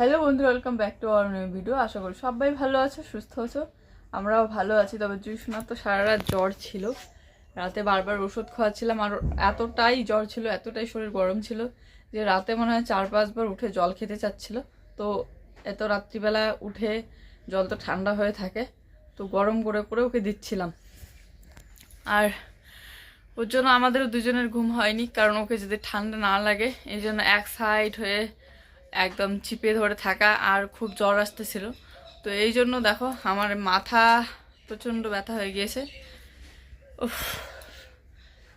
Hello বন্ধু welcome back to our new video আশা করি সবাই ভালো আছো, সুস্থ আছো। আমরাও ভালো আছি, তবে জুইশোনার তো সারা রাত জ্বর ছিল। রাতে বারবার ওষুধ খাওয়াচ্ছিলাম, আর এতটাই জ্বর ছিল, এতটাই শরীর গরম ছিল, যে রাতে মনে হয় চার পাঁচবার উঠে জল খেতে চাচ্ছিল। তো এত রাত্রিবেলা উঠে জল তো ঠান্ডা হয়ে থাকে, তো গরম করে করে ওকে দিচ্ছিলাম। আর ওর জন্য আমাদেরও দুজনের ঘুম হয়নি, কারণ ওকে যদি ঠান্ডা না লাগে, এই জন্য এক সাইড হয়ে একদম চিপে ধরে থাকা আর খুব জ্বর আসতেছিল। তো এই জন্য দেখো আমার মাথা প্রচণ্ড ব্যথা হয়ে গিয়েছে।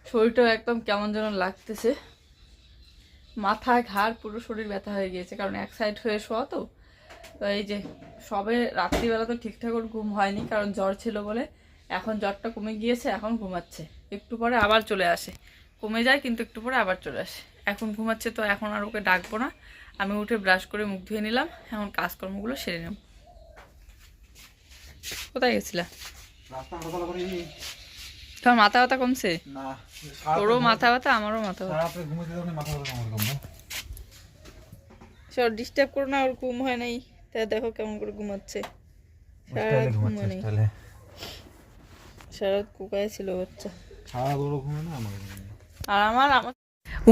শরীরটাও একদম কেমন যেন লাগতেছে। মাথা ঘাড় পুরো শরীর ব্যথা হয়ে গিয়েছে, কারণ এক সাইড হয়ে শোয়া তো। তো এই যে সবে রাত্রিবেলা তো ঠিকঠাক ওর ঘুম হয়নি, কারণ জ্বর ছিল বলে এখন জ্বরটা কমে গিয়েছে, এখন ঘুমাচ্ছে। একটু পরে আবার চলে আসে। কমে যায় কিন্তু একটু পরে আবার চলে আসে। এখন ঘুমাচ্ছে তো এখন আর ওকে ডাকবো না। আমি উঠে ব্রাশ করে মুখ ধুয়ে নিলাম এখন কাজকর্মগুলো সেরে নেব। কোথায় গেছিলা? তোমার মাথা ব্যথা কমছে? তোরও মাথা ব্যথা আমারও মাথা ব্যথা। সব ডিস্টার্ব করো না ওর ঘুম হয় নাই। তা দেখো কেমন করে ঘুমাচ্ছে। সারা রাত ঘুম সারা রাত কোকায় ছিল বাচ্চা। আর আমার আমার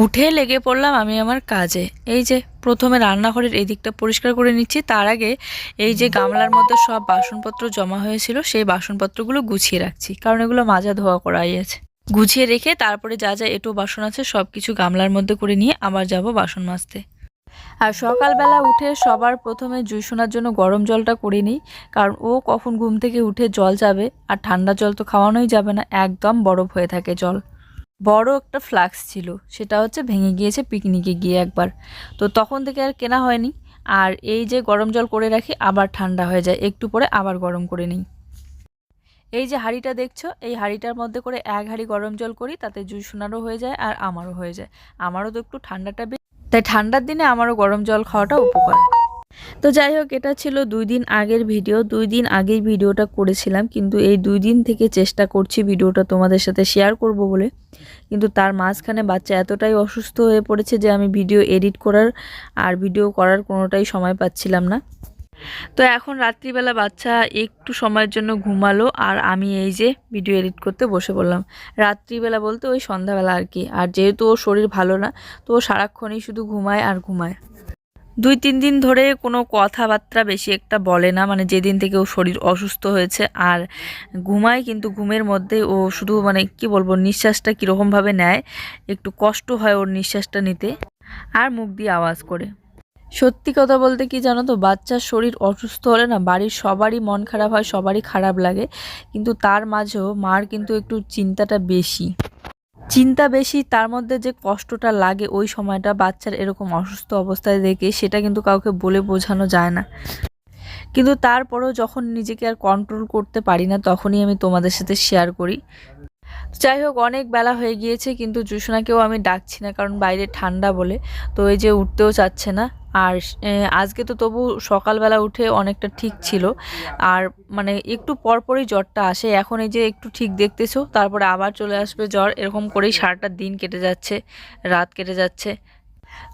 উঠে লেগে পড়লাম আমি আমার কাজে। এই যে প্রথমে রান্নাঘরের এই দিকটা পরিষ্কার করে নিচ্ছি, তার আগে এই যে গামলার মধ্যে সব বাসনপত্র জমা হয়েছিল, সেই বাসনপত্রগুলো গুছিয়ে রাখছি, কারণ এগুলো মাজা ধোয়া করাই আছে। গুছিয়ে রেখে তারপরে যা যা এটো বাসন আছে সব কিছু গামলার মধ্যে করে নিয়ে আবার যাব বাসন মাজতে। আর সকালবেলা উঠে সবার প্রথমে জুই শোনার জন্য গরম জলটা করে নিই, কারণ ও কখন ঘুম থেকে উঠে জল যাবে, আর ঠান্ডা জল তো খাওয়ানোই যাবে না, একদম বরফ হয়ে থাকে জল। বড় একটা ফ্লাক্স ছিল, সেটা হচ্ছে ভেঙে গিয়েছে পিকনিকে গিয়ে একবার। তো তখন থেকে আর কেনা হয়নি। আর এই যে গরম জল করে রাখি, আবার ঠান্ডা হয়ে যায়। একটু পরে আবার গরম করে নিই। এই যে হাঁড়িটা দেখছ, এই হাঁড়িটার মধ্যে করে এক হাঁড়ি গরম জল করি, তাতে জুই সোনারও হয়ে যায় আর আমারও হয়ে যায়। আমারও তো একটু ঠান্ডাটা বেশি তাই ঠান্ডার দিনে আমারও গরম জল খাওয়াটা উপকার। তো যাই হোক, এটা ছিল দুই দিন আগের ভিডিও। দুই দিন আগেই ভিডিওটা করেছিলাম, কিন্তু এই দুই দিন থেকে চেষ্টা করছি ভিডিওটা তোমাদের সাথে শেয়ার করব বলে। কিন্তু তার মাঝখানে বাচ্চা এতটাই অসুস্থ হয়ে পড়েছে যে আমি ভিডিও এডিট করার আর ভিডিও করার কোনোটাই সময় পাচ্ছিলাম না। তো এখন রাত্রিবেলা বাচ্চা একটু সময়ের জন্য ঘুমালো আর আমি এই যে ভিডিও এডিট করতে বসে পড়লাম। রাত্রিবেলা বলতে ওই সন্ধ্যাবেলা আর কি। আর যেহেতু ওর শরীর ভালো না, তো ও সারাক্ষণই শুধু ঘুমায় আর ঘুমায়। দুই, তিন দিন ধরে কোনো কথাবার্তা বেশি একটা বলে না। মানে যেদিন থেকে ও শরীর অসুস্থ হয়েছে আর ঘুমায়, কিন্তু ঘুমের মধ্যে ও শুধু মানে কি বলব, নিঃশ্বাসটা কীরকমভাবে নেয়, একটু কষ্ট হয় ওর নিঃশ্বাসটা নিতে আর মুখ দিয়ে আওয়াজ করে। সত্যি কথা বলতে কি জানো তো, বাচ্চার শরীর অসুস্থ হলে না বাড়ির সবারই মন খারাপ হয়, সবারই খারাপ লাগে। কিন্তু তার মাঝেও মার কিন্তু একটু চিন্তাটা বেশি। চিন্তা বেশি, তার মধ্যে যে কষ্টটা লাগে ওই সময়টা বাচ্চার এরকম অসুস্থ অবস্থায় দেখে সেটা কিন্তু কাউকে বলে বোঝানো যায় না। কিন্তু তারপরেও যখন নিজেকে আর কন্ট্রোল করতে পারি না, তখনই আমি তোমাদের সাথে শেয়ার করি। যাই হোক, অনেক বেলা হয়ে গিয়েছে, কিন্তু জুসনাকেও আমি ডাকছি না, কারণ বাইরে ঠান্ডা বলে। তো এই যে উঠতেও চাচ্ছে না। আর আজকে তো তবু সকালবেলা উঠে অনেকটা ঠিক ছিল। আর মানে একটু পরপরই জ্বরটা আসে। এখন এই যে একটু ঠিক দেখতেছো, তারপরে আবার চলে আসবে জ্বর। এরকম করেই সারাটা দিন কেটে যাচ্ছে, রাত কেটে যাচ্ছে।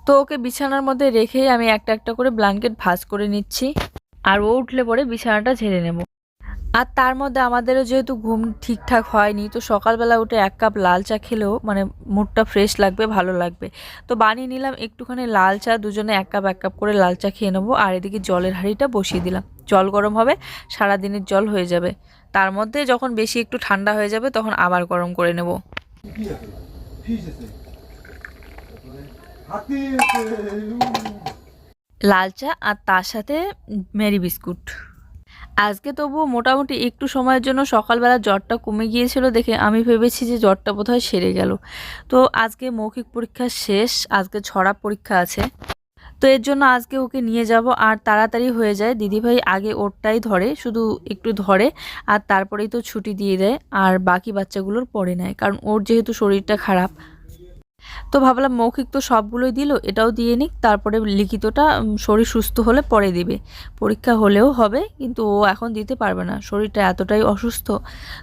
তো ওকে বিছানার মধ্যে রেখেই আমি একটা একটা করে ব্ল্যাঙ্কেট ভাঁজ করে নিচ্ছি। আর ও উঠলে পরে বিছানাটা ঝেড়ে নেব। আর তার মধ্যে আমাদেরও যেহেতু ঘুম ঠিকঠাক হয়নি, তো সকালবেলা উঠে এক কাপ লাল চা খেলেও মানে মুডটা ফ্রেশ লাগবে, ভালো লাগবে। তো বানিয়ে নিলাম একটুখানি লাল চা, দুজনে এক কাপ এক কাপ করে লাল চা খেয়ে নেব। আর এদিকে জলের হাঁড়িটা বসিয়ে দিলাম। জল গরম হবে সারা দিনের জল হয়ে যাবে। তার মধ্যে যখন বেশি একটু ঠান্ডা হয়ে যাবে, তখন আবার গরম করে নেব। লাল চা আর তার সাথে মেরি বিস্কুট। আজকে তবুও মোটামুটি একটু সময়ের জন্য সকালবেলা জ্বরটা কমে গিয়েছিল দেখে আমি ভেবেছি যে জ্বরটা বোধহয় সেরে গেল। তো আজকে মৌখিক পরীক্ষা শেষ, আজকে ছড়া পরীক্ষা আছে। তো এর জন্য আজকে ওকে নিয়ে যাব আর তাড়াতাড়ি হয়ে যায়। দিদিভাই আগে ওরটাই ধরে, শুধু একটু ধরে আর তারপরেই তো ছুটি দিয়ে দেয় আর বাকি বাচ্চাগুলোর পরে নেয়। কারণ ওর যেহেতু শরীরটা খারাপ তো ভাবলাম মৌখিক তো সবগুলোই দিল, এটাও দিয়ে নিক, তারপরে লিখিতটা শরীর সুস্থ হলে পরে দিবে। পরীক্ষা হলেও হবে, কিন্তু ও এখন দিতে পারবে না, শরীরটা এতটাই অসুস্থ।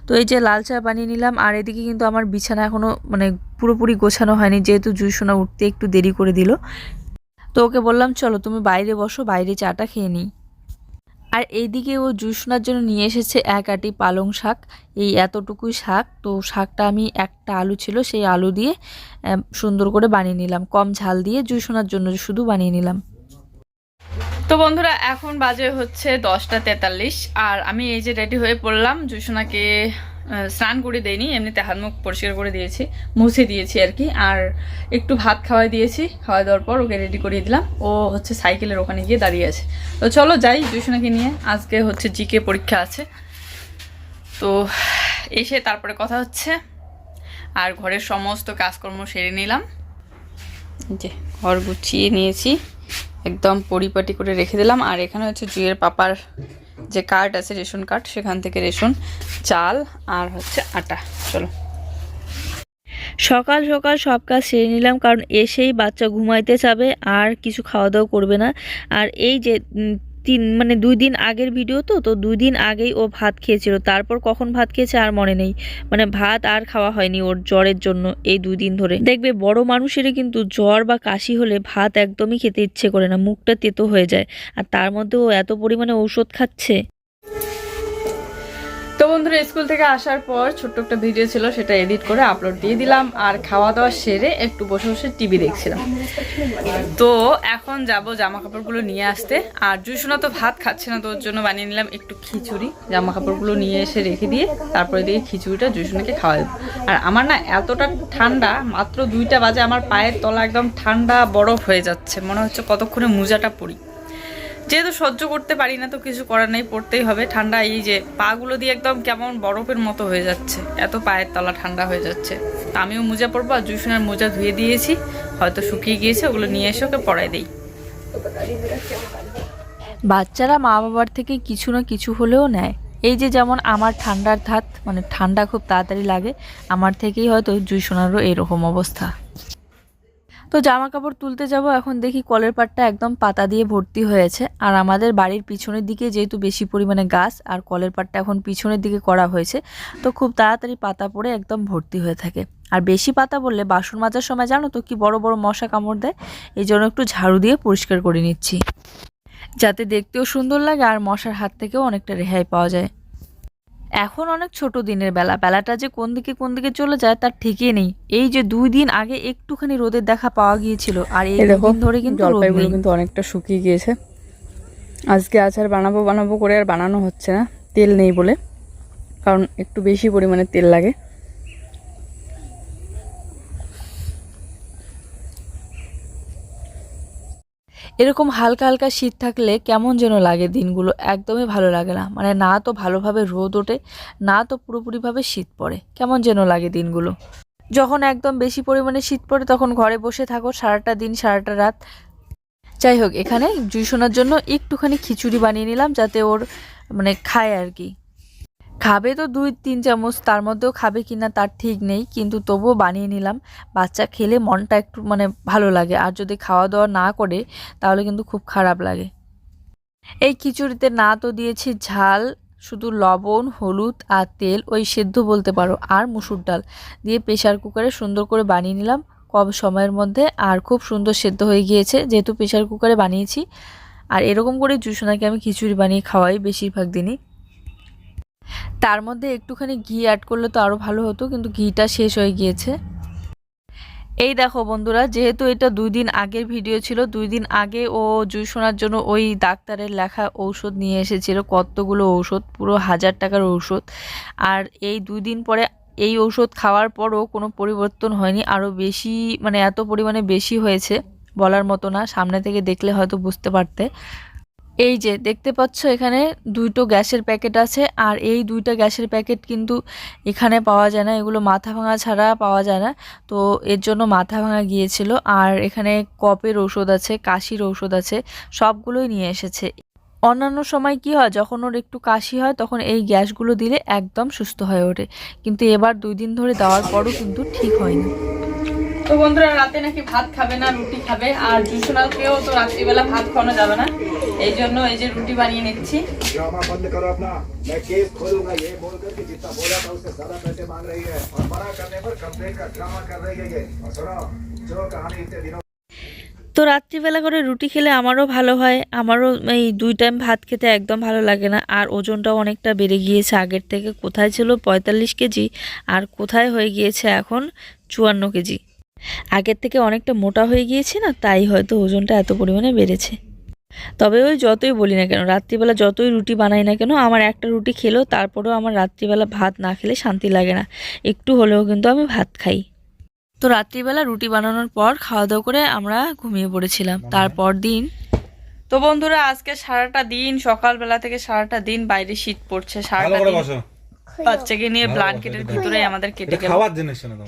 তো এই যে লাল চা বানিয়ে নিলাম, আর এদিকে কিন্তু আমার বিছানা এখনও মানে পুরোপুরি গোছানো হয়নি, যেহেতু জুইসোনা উঠতে একটু দেরি করে দিল। তো ওকে বললাম, চলো তুমি বাইরে বসো, বাইরে চাটা খেয়ে নিই। আর এইদিকে ও জুসনার জন্য নিয়ে এসেছে এক আটি পালং শাক। এই এতটুকুই শাক। তো শাকটা আমি একটা আলু ছিল, সেই আলু দিয়ে সুন্দর করে বানিয়ে নিলাম। কম ঝাল দিয়ে জুসনার জন্য শুধু বানিয়ে নিলাম। তো বন্ধুরা, এখন বাজে হচ্ছে দশটা তেতাল্লিশ। আর আমি এই যে রেডি হয়ে পড়লাম জুসনাকে স্নান করে দেয়নি, এমনিতে হাত মুখ পরিষ্কার করে দিয়েছি, মুছে দিয়েছি আর কি। আর একটু ভাত খাওয়াই দিয়েছি খাওয়া দেওয়ার পর ওকে রেডি করিয়ে দিলাম। ও হচ্ছে সাইকেলের ওখানে গিয়ে দাঁড়িয়ে আছে। তো চলো যাই জুসনাকে নিয়ে, আজকে হচ্ছে জিকে পরীক্ষা আছে। তো এসে তারপরে কথা হচ্ছে, আর ঘরের সমস্ত কাজকর্ম সেরে নিলাম। যে ঘর গুছিয়ে নিয়েছি, একদম পরিপাটি করে রেখে দিলাম। আর এখানে হচ্ছে জুয়ের পাপার যে কার্ড আছে রেশন কার্ড সেখান থেকে রেশন, চাল আর হচ্ছে আটা। চলো। সকাল সকাল সব কাজ সেরে নিলাম, কারণ এসেই বাচ্চা ঘুমাইতে যাবে আর কিছু খাওয়া দাওয়া করবে না। আর এই যে তিন মানে দুই দিন আগের ভিডিও তো তো দুই দিন আগেই ও ভাত খেয়েছিল। তারপর কখন ভাত খেয়েছে আর মনে নেই। মানে ভাত আর খাওয়া হয়নি ওর জ্বরের জন্য এই দুই দিন ধরে। দেখবে বড় মানুষেরই কিন্তু জ্বর বা কাশি হলে ভাত একদমই খেতে ইচ্ছে করে না, মুখটা তেতো হয়ে যায়। আর তার মধ্যে ও এত পরিমাণে ঔষধ খাচ্ছে। তো বন্ধুরা, স্কুল থেকে আসার পর ছোট্ট একটা ভিডিও ছিল, সেটা এডিট করে আপলোড দিয়ে দিলাম আর খাওয়া দাওয়া সেরে একটু বসে বসে টিভি দেখছিলাম। তো এখন যাব জামা কাপড়গুলো নিয়ে আসতে। আর জুসোনা তো ভাত খাচ্ছে না, তো ওর জন্য বানিয়ে নিলাম একটু খিচুড়ি। জামা কাপড়গুলো নিয়ে এসে রেখে দিয়ে তারপরে দিয়ে খিচুড়িটা জুসোনাকে খাওয়া দেবো। আর আমার না এতটা ঠান্ডা, মাত্র দুইটা বাজে, আমার পায়ের তলা একদম ঠান্ডা, বরফ হয়ে যাচ্ছে। মনে হচ্ছে কতক্ষণে মোজাটা পরি। যেহেতু সহ্য করতে পারি না, তো কিছু করার নেই, পড়তেই হবে। ঠান্ডা এই যে পাগুলো দিয়ে একদম কেমন বরফের মতো হয়ে যাচ্ছে। এত পায়ের তলা ঠান্ডা হয়ে যাচ্ছে। তা আমিও মোজা পরবো আর জুসুনের মোজা ধুয়ে দিয়েছি। হয়তো শুকিয়ে গিয়েছে, ওগুলো নিয়ে এসে ওকে পরাই দিই। বাচ্চারা মা বাবার থেকে কিছু না কিছু হলেও নেয়। এই যে যেমন আমার ঠান্ডার ধাত মানে ঠান্ডা খুব তাড়াতাড়ি লাগে, আমার থেকেই হয়তো জুসোনারও এরকম অবস্থা। তো জামা কাপড় তুলতে যাব, এখন দেখি কলের পাটটা একদম পাতা দিয়ে ভর্তি হয়েছে। আর আমাদের বাড়ির পিছনের দিকে যেহেতু বেশি পরিমাণে গাছ, আর কলের পাটটা এখন পিছনের দিকে করা হয়েছে, তো খুব তাড়াতাড়ি পাতা পড়ে একদম ভর্তি হয়ে থাকে। আর বেশি পাতা বললে বাসন মাজার সময় জানো তো কি বড় বড় মশা কামড় দেয়? এই জন্য একটু ঝাড়ু দিয়ে পরিষ্কার করে নিচ্ছি। যাতে দেখতেও সুন্দর লাগে, আর মশার হাত থেকেও অনেকটা রেহাই পাওয়া যায়। এখন অনেক ছোট দিনের বেলা। বেলাটা যে কোন দিকে কোন দিকে চলে যায় তার ঠিকই নেই। এই যে দুই দিন আগে একটুখানি রোদের দেখা পাওয়া গিয়েছিল আর এই দেখো দিন ধরে কিন্তু জলপাইগুলো কিন্তু অনেকটা শুকিয়ে গিয়েছে। আজকে আচার বানাবো বানাবো করে আর বানানো হচ্ছে না। তেল নেই বলে কারণ একটু বেশি পরিমাণে তেল লাগে। এরকম হালকা হালকা শীত থাকলে কেমন যেন লাগে দিনগুলো? একদমই ভালো লাগে না। মানে না তো ভালোভাবে রোদ ওঠে, না তো পুরোপুরিভাবে শীত পড়ে। কেমন যেন লাগে দিনগুলো? যখন একদম বেশি পরিমাণে শীত পড়ে তখন ঘরে বসে থাকো সারাটা দিন, সারাটা রাত। যাই হোক, এখানে জুইশোনার জন্য একটুখানি খিচুড়ি বানিয়ে নিলাম যাতে ওর মানে খায় আর কি। খাবে তো দুই, তিন চামচ, তার মধ্যেও খাবে কিনা তার ঠিক নেই, কিন্তু তবুও বানিয়ে নিলাম। বাচ্চা খেলে মনটা একটু মানে ভালো লাগে, আর যদি খাওয়া দাওয়া না করে, তাহলে কিন্তু খুব খারাপ লাগে। এই খিচুড়িতে না তো দিয়েছি ঝাল, শুধু লবণ, হলুদ আর তেল, ওই সেদ্ধ বলতে পারো, আর মুসুর ডাল। দিয়ে প্রেশার কুকারে সুন্দর করে বানিয়ে নিলাম কম সময়ের মধ্যে, আর খুব সুন্দর সেদ্ধ হয়ে গিয়েছে, যেহেতু প্রেশার কুকারে বানিয়েছি। আর এরকম করে জুসোনাকে আমি খিচুড়ি বানিয়ে খাওয়াই বেশিরভাগ দিনই। তার মধ্যে একটুখানি ঘি অ্যাড করলে তো আরও ভালো হতো, কিন্তু ঘিটা শেষ হয়ে গিয়েছে। এই দেখো বন্ধুরা, যেহেতু এটা দুই দিন আগের ভিডিও ছিল, দুই দিন আগে ও জুই শোনার জন্য ওই ডাক্তারের লেখা ঔষধ নিয়ে এসেছিল, কতগুলো ঔষধ, পুরো হাজার টাকার ঔষধ। আর এই দুই দিন পরে এই ঔষধ খাওয়ার পরও কোনো পরিবর্তন হয়নি আরও বেশি মানে এত পরিমাণে বেশি হয়েছে, বলার মতো না, সামনে থেকে দেখলে হয়তো বুঝতে পারতে। এই যে দেখতে পাচ্ছ এখানে দুটো গ্যাসের প্যাকেট আছে, আর এই দুইটা গ্যাসের প্যাকেট কিন্তু এখানে পাওয়া যায় না। এগুলো মাথা ভাঙা ছাড়া পাওয়া যায় না। তো এর জন্য মাথা ভাঙা গিয়েছিল। আর এখানে কপের ঔষধ আছে, কাশির ঔষধ আছে, সবগুলোই নিয়ে এসেছে। অন্যান্য সময় কি হয়, যখন ওর একটু কাশি হয়, তখন এই গ্যাসগুলো দিলে একদম সুস্থ হয়ে ওঠে। কিন্তু এবার দুই দিন ধরে দেওয়ার পরও কিন্তু ঠিক হয়নি। তো বন্ধুরা রাতে নাকি ভাত খাবে না রুটি খাবে। আর জুসোনাকেও তো রাত্রিবেলা ভাত খাওয়ানো যাবে না। এই জন্য এই যে রুটি বানিয়ে নিচ্ছি। তো রাত্রিবেলা করে রুটি খেলে আমারও ভালো হয়। আমারও এই দুই টাইম ভাত খেতে একদম ভালো লাগে না। আর ওজনটাও অনেকটা বেড়ে গিয়েছে। আগের থেকে কোথায় ছিল পঁয়তাল্লিশ কেজি আর কোথায় হয়ে গিয়েছে এখন চুয়ান্ন কেজি। আগের থেকে অনেকটা মোটা হয়ে গিয়েছে না তাই হয়তো ওজনটা এত পরিমাণে বেড়েছে। তবে ওই যতই বলি না কেন রাত্রিবেলা যতই রুটি বানাই না কেন আমার একটা রুটি খেলেও তারপরেও আমার রাত্রিবেলা ভাত না খেলে শান্তি লাগে না। একটু হলেও কিন্তু আমি ভাত খাই। তো রাত্রিবেলা রুটি বানানোর পর খাওয়া দাওয়া করে আমরা ঘুমিয়ে পড়েছিলাম। তারপর দিন। তো বন্ধুরা আজকে সারাটা দিন সকালবেলা থেকে সারাটা দিন বাইরে শীত পড়ছে সারাটা দিন বাচ্চাকে নিয়ে ভালো ব্ল্যাঙ্কেটের ভিতরে আমাদের কেটে গেল।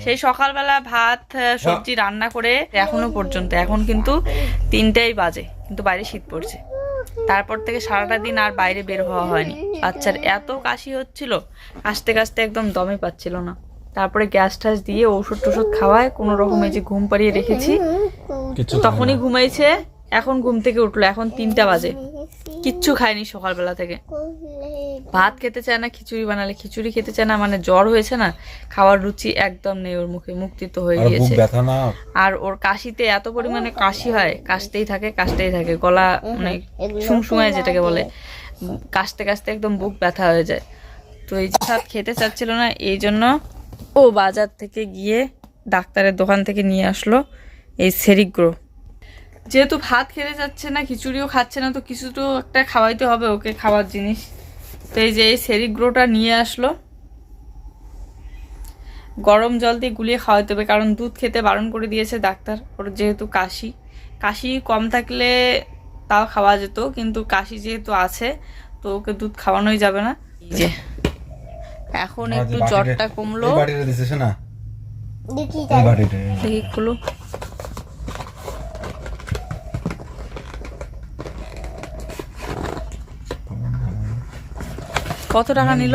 সেই সকালবেলা ভাত সবজি রান্না করে এখনও পর্যন্ত এখন কিন্তু তিনটাই বাজে কিন্তু বাইরে শীত পড়ছে। তারপর থেকে সারাটা দিন আর বাইরে বের হওয়া হয়নি। বাচ্চার এত কাশি হচ্ছিল কাশতে কাশতে একদম দমে পাচ্ছিল না। তারপরে গ্যাস ট্যাস দিয়ে ওষুধ টষুধ খাওয়ায় কোনো রকম এই যে ঘুম পাড়িয়ে রেখেছি। তখনই ঘুমাইছে এখন ঘুম থেকে উঠল এখন তিনটা বাজে। কিচ্ছু খায়নি সকালবেলা থেকে। ভাত খেতে চায় না খিচুড়ি বানালে খিচুড়ি খেতে চায় না মানে জ্বর হয়েছে না খাওয়ার রুচি একদম নেই ওর মুখে মুক্তি তো হয়ে গিয়েছে। আর ওর কাশিতে এত পরিমাণে কাশি হয় কাশতেই থাকে কাশতেই থাকে গলা মানে শুমশুমায় যেটাকে বলে কাশতে কাশতে একদম বুক ব্যথা হয়ে যায়। তো এই যে ভাত খেতে চাচ্ছিল না এই জন্য ও বাজার থেকে গিয়ে ডাক্তারের দোকান থেকে নিয়ে আসলো এই সেরিগ্রো। যেহেতু ভাত খেতে যাচ্ছে না খিচুড়িও খাচ্ছে না তো কিছু তো একটা খাওয়াইতে হবে ওকে খাওয়ার জিনিস। তো এই যে এই সেরিগ্রোটা নিয়ে আসলো। গরম জল দিয়ে গুলিয়ে খাওয়াতে হবে কারণ দুধ খেতে বারণ করে দিয়েছে ডাক্তার। ওর যেহেতু কাশি। কাশি কম থাকলে তাও খাওয়া যেত কিন্তু কাশি যেহেতু আছে তো ওকে দুধ খাওয়ানোই যাবে না। যে এখন একটু জ্বরটা কমলো। দেখি খুলো। কত টাকা নিল?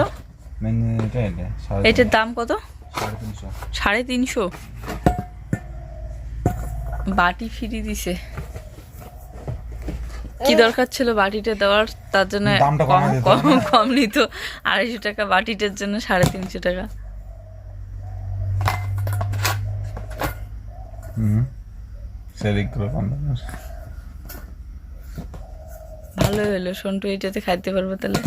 মানে এটার দাম কত? সাড়ে তিনশো। বাটি ফ্রি দিছে। কি দরকার ছিল বাটিটা দেওয়ার? তার জন্য কম কম কম নিত। আড়াইশো টাকা বাটিটার জন্য সাড়ে তিনশো টাকা। ভালো হলো। সন্টু এটাতে খাইতে পারব তাহলে।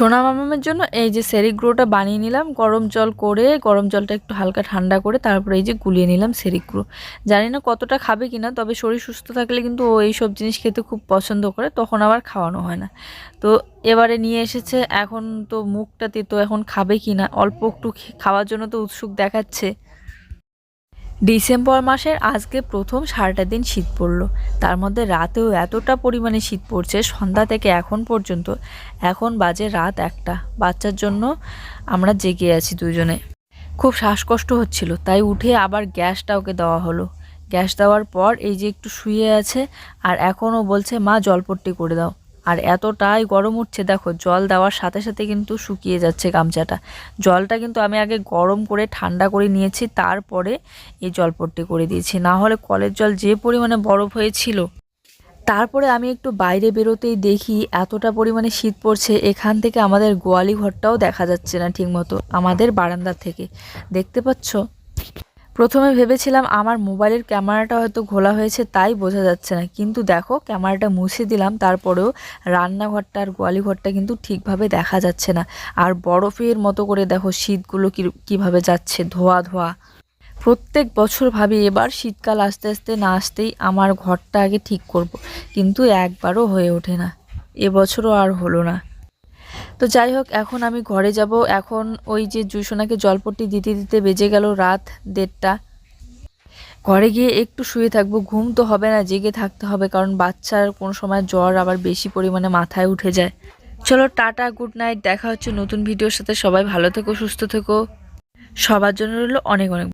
সোনা মামামের জন্য এই যে সেরিগ্রোটা বানিয়ে নিলাম, গরম জল করে, গরম জলটা একটু হালকা ঠান্ডা করে তারপরে এই যে গুলিয়ে নিলাম সেরিগ্রো জানি না কতটা খাবে কি না তবে শরীর সুস্থ থাকলে কিন্তু ও এই সব জিনিস খেতে খুব পছন্দ করে, তখন আবার খাওয়ানো হয় না। তো এবারে নিয়ে এসেছে, এখন তো মুখটাতে তো এখন খাবে কি না অল্প একটু খাওয়ার জন্য তো উৎসুক দেখাচ্ছে। ডিসেম্বর মাসের আজকে প্রথম সারাটা দিন শীত পড়ল। তার মধ্যে রাতেও এতটা পরিমাণে শীত পড়ছে, সন্ধ্যা থেকে এখন পর্যন্ত এখন বাজে রাত একটা। বাচ্চার জন্য আমরা জেগে আছি দুজনে। খুব শ্বাসকষ্ট হচ্ছিল, তাই উঠে আবার গ্যাসটা ওকে দেওয়া হলো। গ্যাস দেওয়ার পর এই যে একটু শুয়ে আছে, আর এখনও বলছে, মা, জলপট্টি করে দাও। আর এতটাই গরম উঠছে, দেখো, জল দেওয়ার সাথে সাথে কিন্তু শুকিয়ে যাচ্ছে গামছাটা। জলটা কিন্তু আমি আগে গরম করে ঠান্ডা করে নিয়েছি, তারপরে এই জলপট্টি করে দিয়েছি। না হলে কলের জল যে পরিমাণে বরফ হয়েছিল, তারপরে আমি একটু বাইরে বেরোতেই দেখি এতটা পরিমাণে শীত পড়ছে, এখান থেকে আমাদের গোয়ালি ঘরটাও দেখা যাচ্ছে না ঠিকমতো, আমাদের বারান্দা থেকে। দেখতে পাচ্ছ? প্রথমে ভেবেছিলাম আমার মোবাইলের ক্যামেরাটা হয়তো ঘোলা হয়েছে, তাই বোঝা যাচ্ছে না। কিন্তু দেখো, ক্যামেরাটা মুছে দিলাম, তারপরেও রান্নাঘরটা আর গোয়ালি ঘরটা কিন্তু ঠিকভাবে দেখা যাচ্ছে না। আর বরফের মতো করে দেখো শীতগুলো কীভাবে যাচ্ছে, ধোয়া ধোয়া। প্রত্যেক বছর ভাবি এবার শীতকাল আস্তে আস্তে না আসতেই আমার ঘরটা আগে ঠিক করব। কিন্তু একবারও হয়ে ওঠে না। এবছরও আর হলো না। তো যাই হোক, এখন আমি ঘরে যাব। এখন ওই যে জুসোনাকে জলপট্টি দিতে দিতে বেজে গেল রাত দেড়টা। ঘরে গিয়ে একটু শুয়ে থাকব। ঘুম তো হবে না, জেগে থাকতে হবে, কারণ বাচ্চার কোনো সময় জ্বর আবার বেশি পরিমাণে মাথায় উঠে যায়। চলো, টাটা, গুড নাইট। দেখা হচ্ছে নতুন ভিডিওর সাথে। সবাই ভালো থেকো, সুস্থ থেকো। সবার জন্য রইল অনেক অনেক